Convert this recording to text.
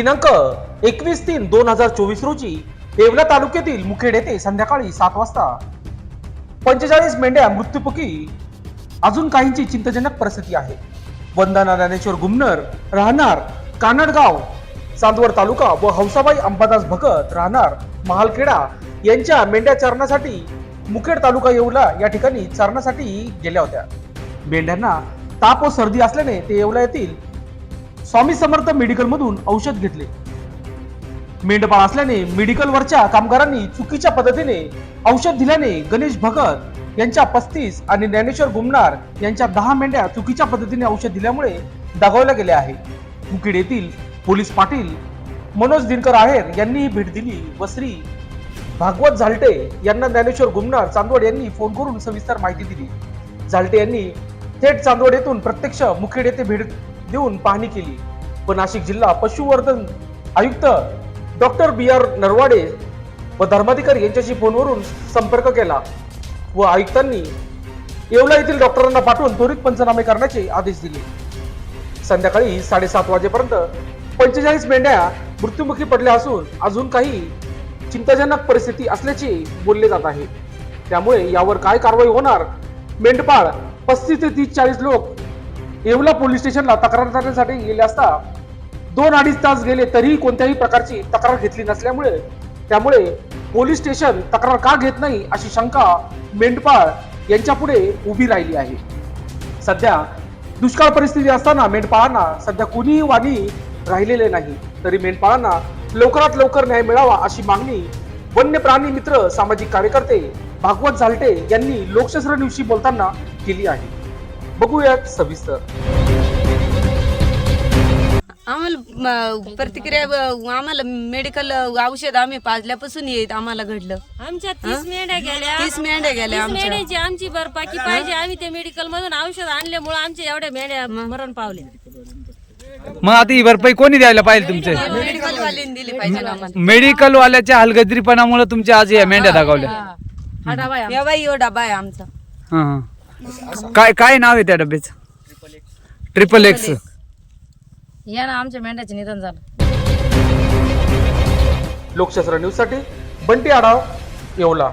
दिनांक एकवीस तीन दोन हजार चोवीस रोजी येवला तालुक्यातील मुखेड येथे संध्याकाळी सात वाजता पंचेचाळीस मेंढ्या मृत्यूमुखी अजून काहींची चिंताजनक परिस्थिती आहे. वंदना ज्ञानेश्वर गुमनर राहणार कानडगाव चांदवड तालुका व हौसाबाई अंबादास भगत राहणार महालखेडा यांच्या मेंढ्या चारण्यासाठी मुखेड तालुका येवला या ठिकाणी चरण्यासाठी गेल्या होत्या. मेंढ्यांना ताप व सर्दी असल्याने ते येवला येथील स्वामी समर्थ मेडिकल मधून औषध घेतले. मेंढपाळ असल्याने मेडिकलवरच्या कामगारांनी चुकीच्या पद्धतीने औषध दिल्याने गणेश भगत यांच्या पस्तीस आणि ज्ञानेश्वर गुमनार यांच्या दहा मेंढ्या चुकीच्या पद्धतीने औषध दिल्यामुळे दगावल्या गेल्या आहे मुखेड येथील पोलीस पाटील मनोज दिनकर आहेर यांनीही भेट दिली व श्री भागवत झालटे यांना ज्ञानेश्वर गुमनार चांदवड यांनी फोन करून सविस्तर माहिती दिली. झालटे यांनी थेट चांदवड येथून प्रत्यक्ष मुखेड येथे भेट देऊन पाहणी केली. व नाशिक जिल्हा पशुवर्धन आयुक्त डॉक्टर बी आर नरवाडे व धर्माधिकारी यांच्याशी फोनवरून संपर्क केला व आयुक्तांनी येवला येथील डॉक्टरांना पाठवून त्वरित पंचनामे करण्याचे आदेश दिले. संध्याकाळी साडेसात वाजेपर्यंत पंचेचाळीस मेंढ्या मृत्युमुखी पडल्या असून अजून काही चिंताजनक परिस्थिती असल्याचे बोलले जात आहे. त्यामुळे यावर काय कारवाई होणार? मेंढपाळ पस्तीस ते तीस चाळीस लोक येवला पोलीस स्टेशनला तक्रार करण्यासाठी गेले असता दोन अडीच तास गेले तरीही कोणत्याही प्रकारची तक्रार घेतली नसल्यामुळे त्यामुळे पोलीस स्टेशन तक्रार का घेत नाही अशी शंका मेंढपाळ यांच्यापुढे उभी राहिली आहे. सध्या दुष्काळ परिस्थिती असताना मेंढपाळांना सध्या कुणीही वाणी राहिलेले नाही तरी मेंढपाळांना लवकरात लवकर न्याय मिळावा अशी मागणी वन्य प्राणी मित्र सामाजिक कार्यकर्ते भागवत झालटे यांनी लोकशास्त्र दिवशी बोलताना केली आहे. बघूयात सविस्तर. आम्हाला प्रतिक्रिया आम्हाला मेडिकल औषध आम्ही पाजल्यापासून येत आम्हाला घडलं. आमच्या तीस मेंढ्या गेल्या. तीस मेंढ्या गेल्या तीस आमच्या. मेंढ्याची आमची भरपाई पाहिजे. आम्ही ते मेडिकल मधून औषध आणल्यामुळे आमच्या एवढ्या मेंढ्या मरण पावल्या. मग आता ही भरपाई कोणी द्यायला पाहिजे तुमचे? मेडिकल वाल्यांनी दिली पाहिजे आम्हाला. मेडिकल वाल्याच्या हलगजरीपणामुळे तुमच्या आज या मेंढ्या दाखवल्या हा डाबा आहे या बाई यो डबा आहे आमचा. हा, हा. काय काय नाव आहे त्या डब्याचं? ट्रिपल एक्स या ना आमच्या मेंढ्याचे निधन झालं. लोकशास्त्र न्यूजसाठी बंटी आढाव येवला.